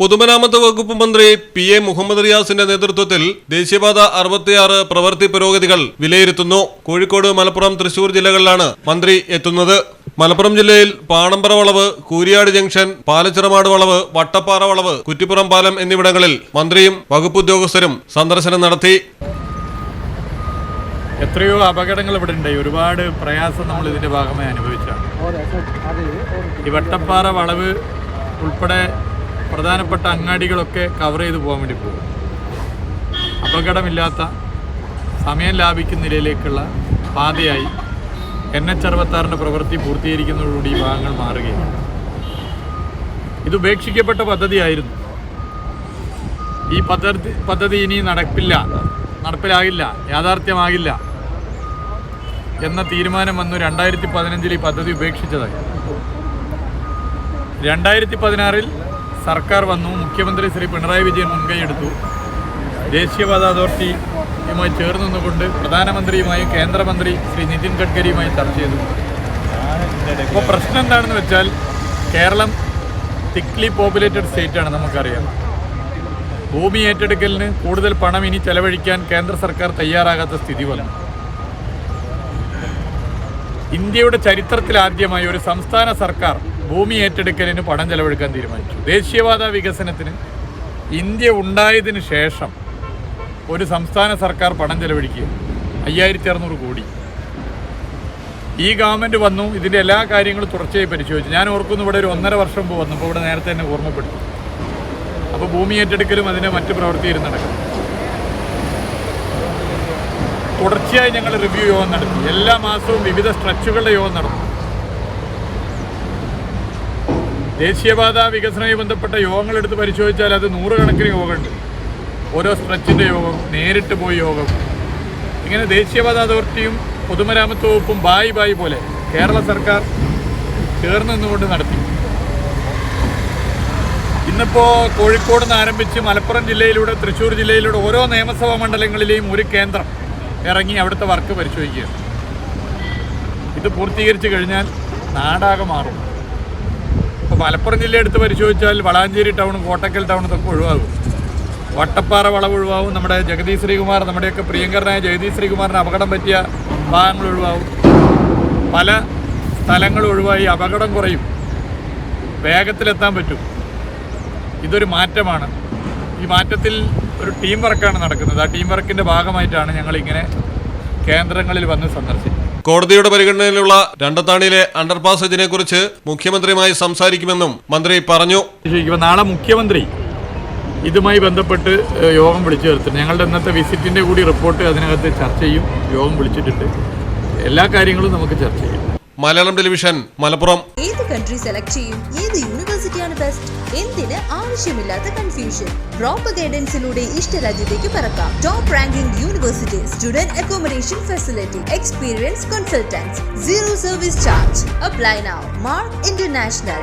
പൊതുമരാമത്ത് വകുപ്പ് മന്ത്രി പി എ മുഹമ്മദ് റിയാസിന്റെ നേതൃത്വത്തിൽ ദേശീയപാത അറുപത്തിയാറ് പ്രവൃത്തി പുരോഗതികൾ വിലയിരുത്തുന്നു. കോഴിക്കോട് മലപ്പുറം തൃശൂർ ജില്ലകളിലാണ് മന്ത്രി എത്തുന്നത്. മലപ്പുറം ജില്ലയിൽ പാണമ്പറ വളവ് കൂരിയാട് ജംഗ്ഷൻ പാലച്ചിറമാട് വളവ് വട്ടപ്പാറ വളവ് കുറ്റിപ്പുറം പാലം എന്നിവിടങ്ങളിൽ മന്ത്രിയും വകുപ്പ് ഉദ്യോഗസ്ഥരും സന്ദർശനം നടത്തി. എത്രയോ അപകടങ്ങൾ ഇവിടെ ഉണ്ടായി ഒരുപാട് പ്രയാസം നമ്മൾ ഇതിന്റെ ഭാഗമായി അനുഭവിച്ചാണ് ഈ വട്ടപ്പാറ വളവ് ഉൾപ്പെടെ പ്രധാനപ്പെട്ട അങ്ങാടികളൊക്കെ കവർ ചെയ്ത് പോകാൻ വേണ്ടി പോകും. അപകടമില്ലാത്ത സമയം ലാഭിക്കുന്ന നിലയിലേക്കുള്ള പാതയായി എൻ എച്ച് അറുപത്താറിന്റെ പ്രവൃത്തി പൂർത്തീകരിക്കുന്നതോടുകൂടി ഈ ഭാഗങ്ങൾ മാറുകയാണ്. ഇത് ഉപേക്ഷിക്കപ്പെട്ട പദ്ധതിയായിരുന്നു. ഈ പദ്ധതി പദ്ധതി ഇനി നടപ്പില്ല നടപ്പിലാകില്ല യാഥാർത്ഥ്യമാകില്ല എന്ന തീരുമാനം വന്നു രണ്ടായിരത്തി പതിനഞ്ചിൽ ഈ പദ്ധതി ഉപേക്ഷിച്ചതായി. രണ്ടായിരത്തി പതിനാറിൽ സർക്കാർ വന്നു മുഖ്യമന്ത്രി ശ്രീ പിണറായി വിജയൻ മുൻകൈയെടുത്തു ദേശീയപാത അതോറിറ്റിയുമായി ചേർന്ന് നിന്നുകൊണ്ട് പ്രധാനമന്ത്രിയുമായും കേന്ദ്രമന്ത്രി ശ്രീ നിതിൻ ഗഡ്കരിയുമായി ചർച്ച ചെയ്തു. അപ്പോൾ പ്രശ്നം എന്താണെന്ന് വെച്ചാൽ കേരളം തിക്ലി പോപ്പുലേറ്റഡ് സ്റ്റേറ്റാണ് നമുക്കറിയാം. ഭൂമി ഏറ്റെടുക്കലിന് കൂടുതൽ പണം ഇനി ചെലവഴിക്കാൻ കേന്ദ്ര സർക്കാർ തയ്യാറാകാത്ത സ്ഥിതി വന്നു. ഇന്ത്യയുടെ ചരിത്രത്തിലാദ്യമായി ഒരു സംസ്ഥാന സർക്കാർ ഭൂമി ഏറ്റെടുക്കലിന് പണം ചെലവഴിക്കാൻ തീരുമാനിച്ചു. ദേശീയവാദ വികസനത്തിന് ഇന്ത്യ ഉണ്ടായതിനു ശേഷം ഒരു സംസ്ഥാന സർക്കാർ പണം ചെലവഴിക്കുക. അയ്യായിരത്തി അറുന്നൂറ് കോടി. ഈ ഗവൺമെന്റ് വന്നു ഇതിന്റെ എല്ലാ കാര്യങ്ങളും തുടർച്ചയായി പരിശോധിച്ചു. ഞാൻ ഓർക്കുന്നു ഇവിടെ ഒരു ഒന്നര വർഷം മുമ്പ് വന്നപ്പോൾ ഇവിടെ നേരത്തെ തന്നെ ഓർമ്മപ്പെടുത്തി. അപ്പോൾ ഭൂമി ഏറ്റെടുക്കലും അതിനെ മറ്റ് പ്രവൃത്തിയിലും നടക്കും. തുടർച്ചയായി ഞങ്ങൾ റിവ്യൂ യോഗം നടത്തി. എല്ലാ മാസവും വിവിധ സ്ട്രെച്ചുകളുടെ യോഗം നടന്നു. ദേശീയപാത വികസനവുമായി ബന്ധപ്പെട്ട യോഗങ്ങൾ എടുത്ത് പരിശോധിച്ചാൽ അത് നൂറുകണക്കിന് യോഗമുണ്ട് ഓരോ സ്ട്രെച്ചിന്റെ യോഗം നേരിട്ട് പോയി യോഗം. ഇങ്ങനെ ദേശീയപാത അതോറിറ്റിയും പൊതുമരാമത്ത് വകുപ്പും ബായി ബായി പോലെ കേരള സർക്കാർ ചേർന്ന് നിന്നുകൊണ്ട് നടത്തി. ഇന്നിപ്പോൾ കോഴിക്കോട് നിന്ന് ആരംഭിച്ച് മലപ്പുറം ജില്ലയിലൂടെ തൃശ്ശൂർ ജില്ലയിലൂടെ ഓരോ നിയമസഭാ മണ്ഡലങ്ങളിലെയും ഒരു കേന്ദ്രം ഇറങ്ങി അവിടുത്തെ വർക്ക് പരിശോധിക്കുക ഇത് പൂർത്തീകരിച്ചു കഴിഞ്ഞാൽ നാടാകെ മാറും. ഇപ്പോൾ മലപ്പുറം ജില്ല എടുത്ത് പരിശോധിച്ചാൽ വളാഞ്ചേരി ടൗണും കോട്ടക്കൽ ടൗണും ഇതൊക്കെ ഒഴിവാകും. വട്ടപ്പാറ വളവ് ഒഴിവാകും. നമ്മുടെ ജഗദീഷ് ശ്രീകുമാർ നമ്മുടെയൊക്കെ പ്രിയങ്കരനായ ജഗദീഷ് ശ്രീകുമാറിന് അപകടം പറ്റിയ ഭാഗങ്ങൾ ഒഴിവാകും. പല സ്ഥലങ്ങൾ ഒഴിവായി അപകടം കുറയും. വേഗത്തിലെത്താൻ പറ്റും. ഇതൊരു മാറ്റമാണ്. ഈ മാറ്റത്തിൽ ഒരു ടീം വർക്കാണ് നടക്കുന്നത്. ആ ടീം വർക്കിന്റെ ഭാഗമായിട്ടാണ് ഞങ്ങളിങ്ങനെ കേന്ദ്രങ്ങളിൽ വന്ന് സന്ദർശിക്കുന്നത്. കോടതിയുടെ പരിഗണനയിലുള്ള രണ്ടത്താണിയിലെ അണ്ടർപാസേജിനെ കുറിച്ച് മുഖ്യമന്ത്രിയുമായി സംസാരിക്കുമെന്നും മന്ത്രി പറഞ്ഞു. നാളെ മുഖ്യമന്ത്രി ഇതുമായി ബന്ധപ്പെട്ട് യോഗം വിളിച്ചു ചേർത്തിട്ടുണ്ട്. ഞങ്ങളുടെ ഇന്നത്തെ വിസിറ്റിന്റെ കൂടി റിപ്പോർട്ട് അതിനകത്ത് ചർച്ച ചെയ്യും. യോഗം വിളിച്ചിട്ടുണ്ട്. എല്ലാ കാര്യങ്ങളും നമുക്ക് ചർച്ച ചെയ്യും. മലയാളം ടെലിവിഷൻ മലപ്പുറം. ഏത് കൺട്രി സെലക്ട് ചെയ്യും? ഏത് യൂണിവേഴ്സിറ്റിയാണ് ബെസ്റ്റ് എന്തിന് ആവശ്യമില്ലാത്ത കൺഫ്യൂഷൻ പ്രോപ്പർ ഗൈഡൻസിലൂടെ ഇഷ്ടരാജ്യത്തേക്ക് പറക്കാം. Top ranking university student accommodation facility experience consultants zero service charge apply now Mark International